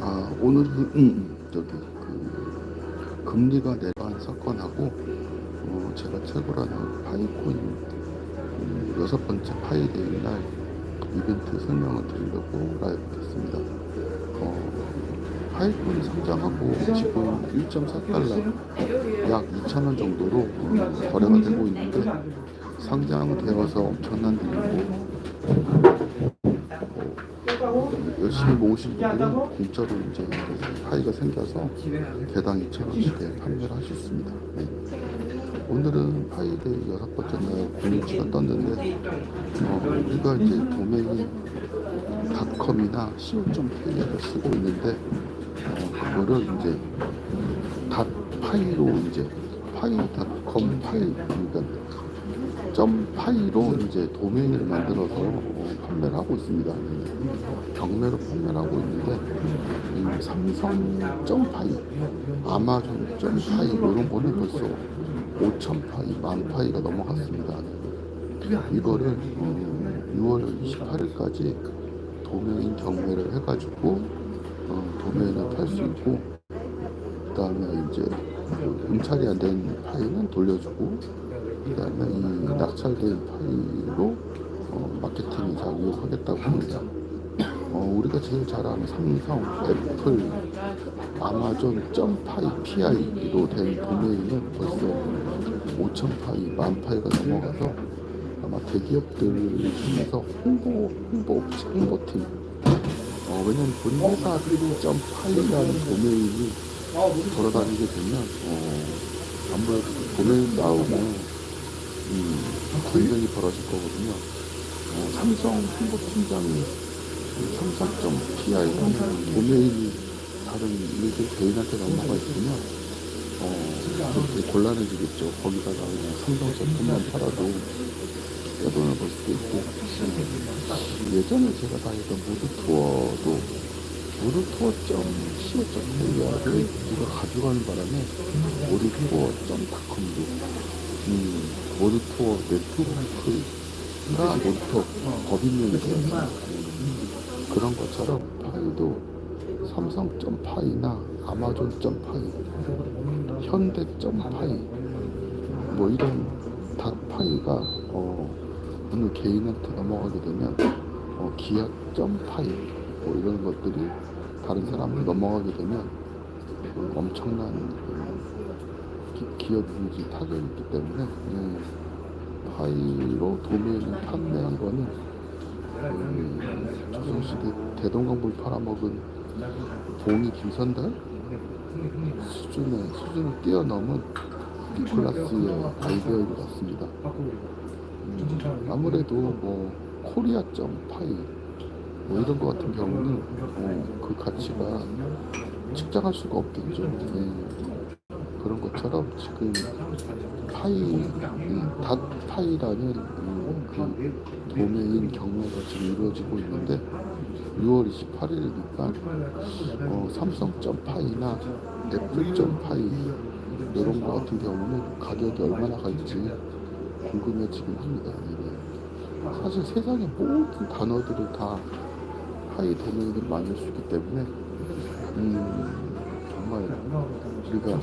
아 오늘은 음, 음, 저기 그 금리가 내려간 사건하고 어, 제가 최고라는 파이코인 음, 여섯 번째 파이데이 날 이벤트 설명을 드리려고 라이브 했습니다. 어, 파이코인 상장하고 지금 1.4달러 약 2,000원 정도로 어, 거래가 되고 있는데 상장되어서 엄청난 일이고 열심히 모으신 분들은 공짜로 이제 파이가 생겨서 개당 2,000원씩에 판매를 하셨습니다. 네. 오늘은 파이데이 여섯 번째 날 공유치가 떴는데 어, 우리가 이제 도메인 닷컴이나 co.kr을 쓰고 있는데 어, 그거를 이제 닷 파이로 이제 파이닷컴 파이 그러니까 점 파이로 이제 도메인을 만들어서 어, 판매를 하고 있습니다. 경매로 판매를 하고 있는데 이 삼성 점 파이, 아마존 점 파이 이런 거는 벌써 5천 파이, 만 파이가 넘어갔습니다. 이거를 어, 6월 28일까지 도메인 경매를 해가지고 어, 도메인을 팔수 있고 그 다음에 이제 그 응찰이 안 된 파이는 돌려주고 그 다음에 이 낙찰된 파이로 어, 마케팅을 잘 이용하겠다고 합니다. 어, 우리가 제일 잘 아는 삼성, 애플, 아마존 점파이 PI로 된 도메인은 벌써 5천 파이, 만 파이가 넘어가서 아마 대기업들을 통해서 홍보, 홍보, 홍보팀 어, 왜냐면 본인 회사 점파이라는 도메인이 돌아다니게 되면 어, 아무래도 도메인 나오면 음, 관련이 벌어질 거거든요. 어, 삼성 홍보팀장이 삼성점 PI라는 도메인이 다른 일들 개인한테 넘어가 있으면 어, 되게 곤란해지겠죠. 거기다가 그냥 삼성 제품만 팔아도 떼돈을 벌 수도 있고 음, 예전에 제가 다니던 무드 투어도 무드 투어 점 co.kr을 누가 가져가는 바람에 무드 투어점.com도 음, 모드 투어 네트워크가 모드 투어 법인명이. 그런 것처럼 파이도 삼성.파이나 아마존.파이, 현대.파이 뭐 이런 닷 파이가 어, 어느 개인한테 넘어가게 되면 어, 기아.파이 뭐 이런 것들이 다른 사람한테 넘어가게 되면 그 엄청난 그 기- 기업이든지 타격이 있기 때문에 예, 파이로 도메인을 판매한 거는 그 조선시대 대동강불 팔아먹은 봉이 김선달 수준의 수준을 뛰어넘은 니콜라스의 아이디어인 것 같습니다. 음, 아무래도 뭐 코리아점 파이 뭐 이런 것 같은 경우는 어, 그 가치가 측정할 수가 없겠죠. 예. 그런 것처럼 지금 파이, 이 닷파이라는 음, 그 도메인 경매가 지금 이루어지고 있는데 6월 28일이니까 어, 삼성.파이나 애플.파이 이런 거 같은 경우는 가격이 얼마나 갈지 궁금해지긴 합니다. 예. 사실 세상의 모든 단어들을 다 파이 도메인을 수 있기 때문에 음, 정말 우리가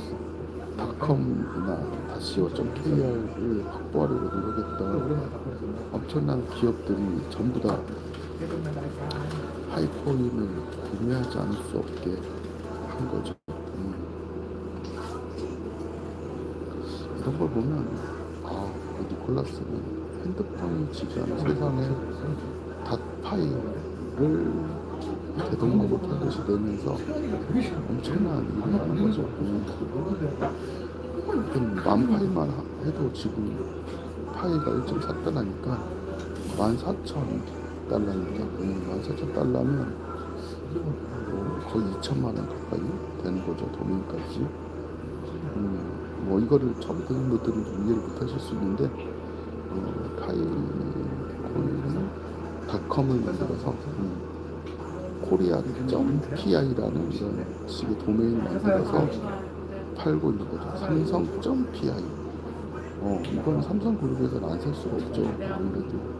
닷컴이나 다시오 .kr을 확보하려고 노력했던 엄청난 기업들이 전부 다 하이코인을 구매하지 않을 수 없게 한 거죠. 음. 이런 걸 보면 아, 그 니콜라스는 핸드폰이 지배하는 세상에 닷파이를 대동강을 타듯이 내면서 엄청난 일을 하는 거죠. 음. 그럼 만 파이만 하- 해도 지금 파이가 1.4달러니까 14,000달러니까 14,000달러면 거의 2천만 원 가까이 되는 거죠 도민까지. 음, 뭐 이거를 듣는 분들은 좀 이해를 못 하실 수 있는데 어, 코인은 닷컴을 만들어서 음, 코리아.PI라는 이런 식의 도메인을 만들어서 팔고 있는 거죠. 삼성.pi. 어, 이건 삼성그룹에서는 안 살 수가 없죠. 아무래도.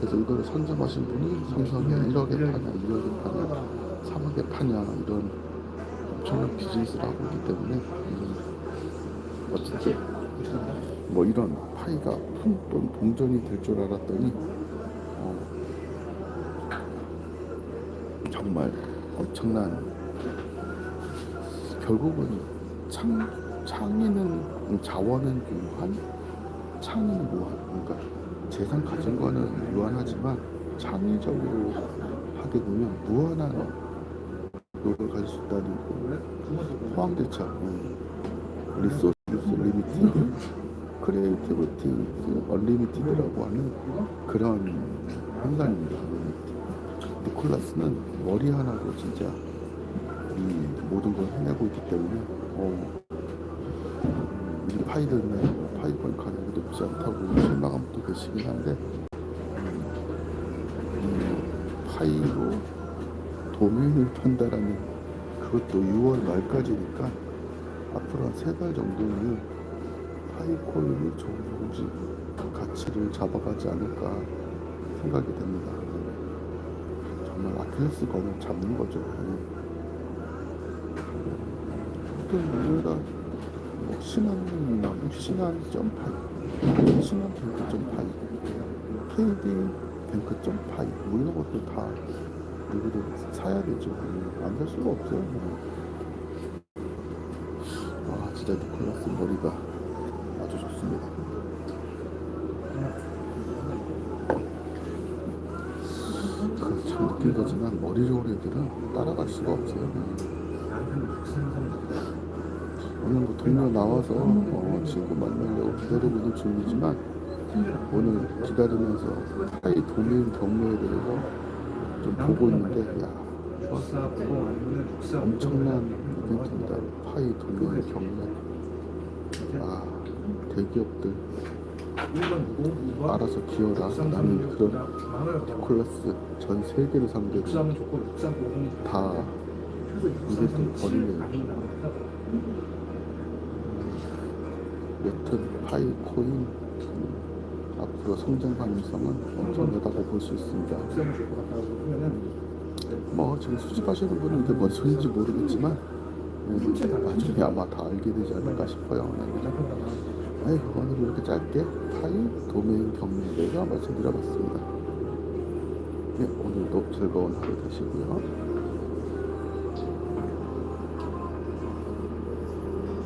그래서 이거를 선점하신 분이 삼성이 1억에 파냐, 2억에 파냐, 3억에 파냐, 이런 엄청난 비즈니스를 하고 있기 때문에, 음, 어쨌든, 뭐 이런 파이가 푼돈 동전이 될 줄 알았더니, 어, 정말 엄청난 결국은 창, 창의는 자원은 유한 창의는 무한. 그러니까 재산 가진 거는 유한하지만 창의적으로 하게 되면 무한한 노력을 가질 수 있다는 그 포항대차 음, 리소스 크리에이티비티 얼리미티드라고 하는 그런 현상입니다. 니콜라스는 머리 하나로 진짜 이 모든 걸 해내고 있기 때문에 어, 이 파이들은 파이권 가격이 높지 않다고 실망함도 계시긴 한데 파이로 도메인을 판다라는 그것도 6월 말까지니까 앞으로 한 세 달 정도는 파이코인이 조금씩 가치를 잡아가지 않을까 생각이 됩니다. 정말 아킬레스건을 잡는 거죠. 아무튼 우리가 뭐 신한이나 뭐 신한 점파이, 신한 뱅크 점파이, KD 뱅크 점파이 뭐 이런 것도 다 우리도 사야 되죠. 안 살 수가 없어요. 아 진짜 니콜라스 머리가 아주 좋습니다. 그참 느낀 거지만 머리 좋은 애들은 따라갈 수가 없어요. 오늘 뭐 동료 나와서 어, 친구 만나려고 기다리고 있는 중이지만 오늘 기다리면서 타이 도메인 경로에 대해서 좀 보고 있는데 야 엄청난 이벤트입니다. 파이 도메인 경로 아 대기업들. 알아서 기어라 나는 그런 니콜라스 전 세계를 상대로 다 이벤트를 벌이네요. 여튼 파이 코인 음, 앞으로 성장 가능성은 엄청나다고 볼 수 있습니다. 뭐 지금 수집하시는 분은 이게 뭔 소리인지 모르겠지만 예, 나중에 아마 다 알게 되지 않을까 싶어요. 아이고 오늘 이렇게 짧게 파이 도메인 경매에 대해서 말씀드려봤습니다. 네, 오늘도 즐거운 하루 되시고요.